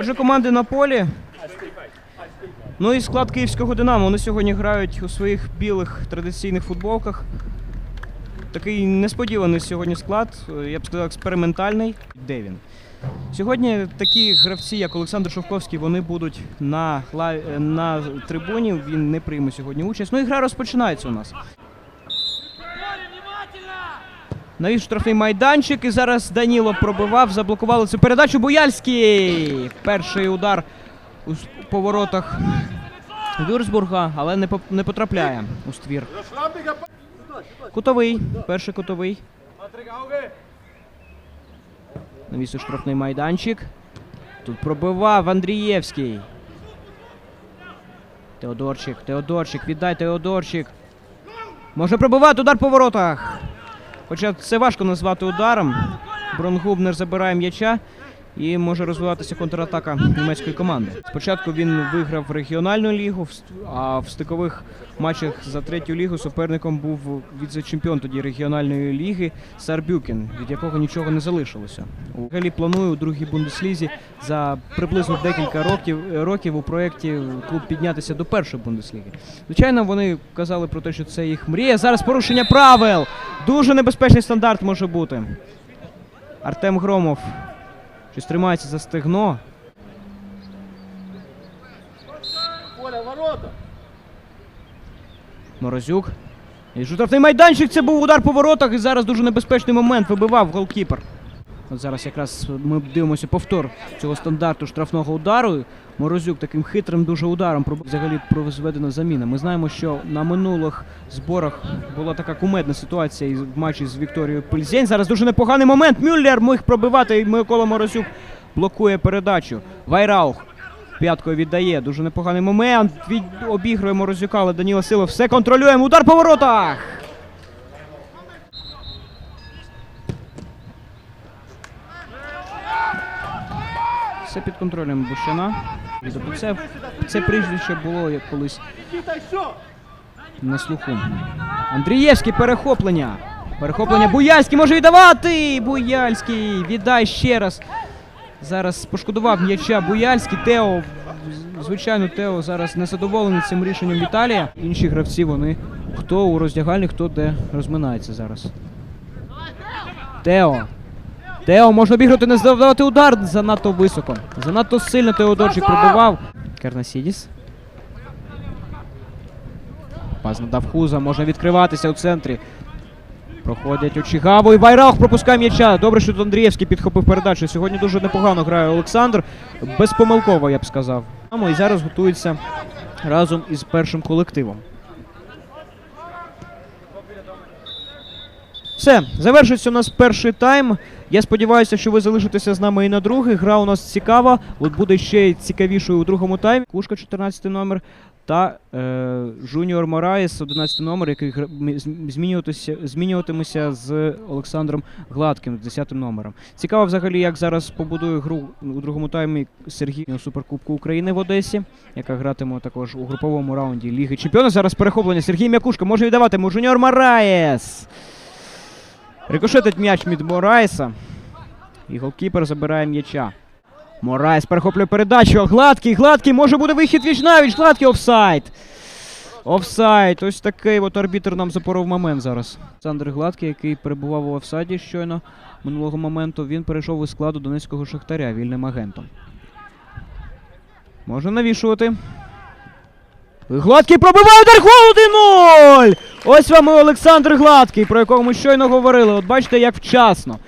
Отже, команди на полі. Ну і склад київського Динамо. Вони сьогодні грають у своїх білих традиційних футболках. Такий несподіваний сьогодні склад, я б сказав, експериментальний. Де він? Сьогодні такі гравці, як Олександр Шовковський, вони будуть на, на трибуні. Він не прийме сьогодні участь. Ну і гра розпочинається у нас. Навів штрафний майданчик і зараз Даніло пробивав, заблокували цю передачу. Буяльський! Перший удар у поворотах Вюрсбурга, але не, потрапляє у ствір. Кутовий. Перший кутовий. Навіс штрафний майданчик. Тут пробивав Андрієвський. Теодорчик, Теодорчик, віддай Теодорчик. Може пробивати удар по воротах. Хоча це важко назвати ударом. Бронгубнер забирає м'яча і може розвиватися контратака німецької команди. Спочатку він виграв регіональну лігу, а в стикових матчах за третю лігу суперником був віце-чемпіон тоді регіональної ліги Сарбюкен, від якого нічого не залишилося. Взагалі планує у другій бундеслізі за приблизно декілька років, років у проєкті клуб піднятися до першої бундесліги. Звичайно, вони казали про те, що це їх мрія. Зараз порушення правил. Дуже небезпечний стандарт може бути. Артем Громов щось тримається за стегно. Морозюк. І штрафний майданчик. Це був удар по воротах. І зараз дуже небезпечний момент вибивав голкіпер. От зараз якраз ми дивимося повтор цього стандарту штрафного удару. Морозюк таким хитрим дуже ударом взагалі проведена заміна. Ми знаємо, що на минулих зборах була така кумедна ситуація в матчі з Вікторією Пильзень. Зараз дуже непоганий момент. Мюллер міг пробивати, і Микола Морозюк блокує передачу. Вайраух п'яткою віддає. Дуже непоганий момент. Від... Обігрує Морозюка, але Даніла Силов все контролюємо. Удар по воротах! Все під контролем Бущана. Тобто це, це прізвище було як колись на слуху. Андрієвський перехоплення. Перехоплення. Буяльський може віддавати. Буяльський. Віддай ще раз. Зараз пошкодував м'яча Буяльський. Тео. Звичайно, Тео зараз не задоволений цим рішенням Віталія. Інші гравці вони хто у роздягальні, хто де розминається зараз. Тео. Тео може обіграти, не завдавати удар занадто високо. Занадто сильно Теодорчик пробивав. Кернасідіс. Пас надав Хуза, можна відкриватися у центрі. Проходять Очігаву і Байрах пропускає м'яча. Добре, що тут Андрієвський підхопив передачу. Сьогодні дуже непогано грає Олександр. Безпомилково, я б сказав. І зараз готується разом із першим колективом. Все, завершується у нас перший тайм. Я сподіваюся, що ви залишитеся з нами і на другий. Гра у нас цікава. От буде ще цікавішою у другому таймі. Кушка 14 номер та е, Жуніор Мораєс, 11 номер, який змінюватися, змінюватиметься з Олександром Гладким, 10 номером. Цікаво взагалі, як зараз побудує гру у другому таймі Сергій Суперкубку України в Одесі, яка гратиме також у груповому раунді Ліги Чемпіонів. Зараз перехоплення Сергій М'якушка може віддавати Жуніор Мораєс. Рикошетить м'яч від Мораєса. І голкіпер забирає м'яча. Мораєс перехоплює передачу. Гладкий, гладкий, може буде вихід віч навіч. Гладкий офсайд. Офсайд. Ось такий от арбітр нам запоров момент зараз. Олександр Гладкий, який перебував у офсайді щойно минулого моменту, він перейшов із складу Донецького Шахтаря вільним агентом. Може навішувати. Гладкий пробиває удар гол 1-0! Ось вам і Олександр Гладкий, про якого ми щойно говорили. От бачите, як вчасно.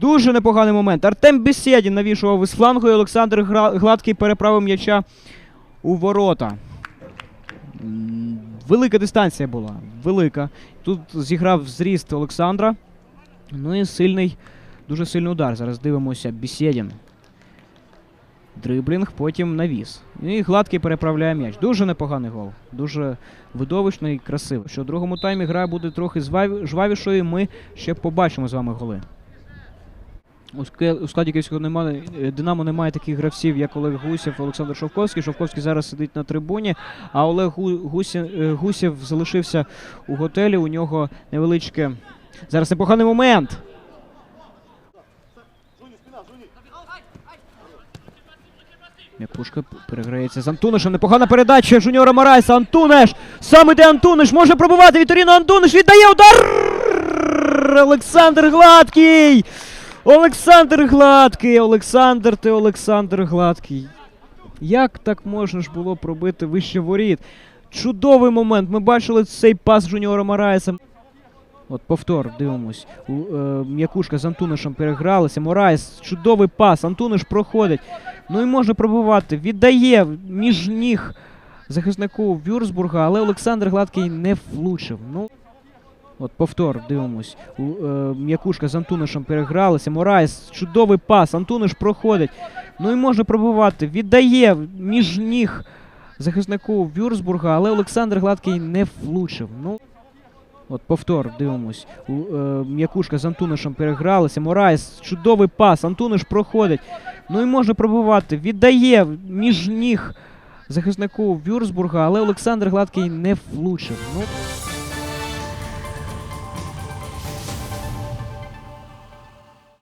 Дуже непоганий момент. Артем Бесєдін навішував із флангу, і Олександр Гладкий переправив м'яча у ворота. Велика дистанція була. Велика. Тут зіграв зріст Олександра. Ну і сильний, дуже сильний удар. Зараз дивимося. Бесєдін. Дриблінг, потім навіс. І гладкий переправляє м'яч. Дуже непоганий гол. Дуже видовищний і красивий. Що в другому таймі гра буде трохи жвавішою, ми ще побачимо з вами голи. У складі київського немає, е, Динамо немає таких гравців, як Олег Гусєв, Олександр Шовковський. Шовковський зараз сидить на трибуні, а Олег е, Гусєв залишився у готелі. У нього невеличке. Зараз непоганий момент. М'якушка п- переграється з Антунишем. Непогана передача Жуніора Марайса. Антунеш! Саме де Антуниш може пробивати. Віторіно Антуниш віддає удар! Олександр Гладкий! Олександр Гладкий! Олександр ти Олександр Гладкий. Як так можна ж було пробити вище воріт? Чудовий момент. Ми бачили цей пас Жуніора Марайса. От повтор, дивимось. Е, м'якушка з Антунишем перегралися. Морайс, чудовий пас. Антуниш проходить. Ну і може пробивати. Віддає між ніг захиснику Вюрсбурга, але Олександр Гладкий не влучив. Ну, от повтор, дивимось. У, е, м'якушка з Антунишем перегралися. Морайс, чудовий пас. Антуниш проходить. Ну і може пробивати. Віддає між ніг захиснику Вюрсбурга, але Олександр Гладкий не влучив. Ну, От повтор, дивимось. У, е, м'якушка з Антунишем перегралися. Морайс, чудовий пас. Антуниш проходить. Ну і може пробувати. Віддає між ніг захиснику Вюрсбурга, але Олександр Гладкий не влучив. Ну,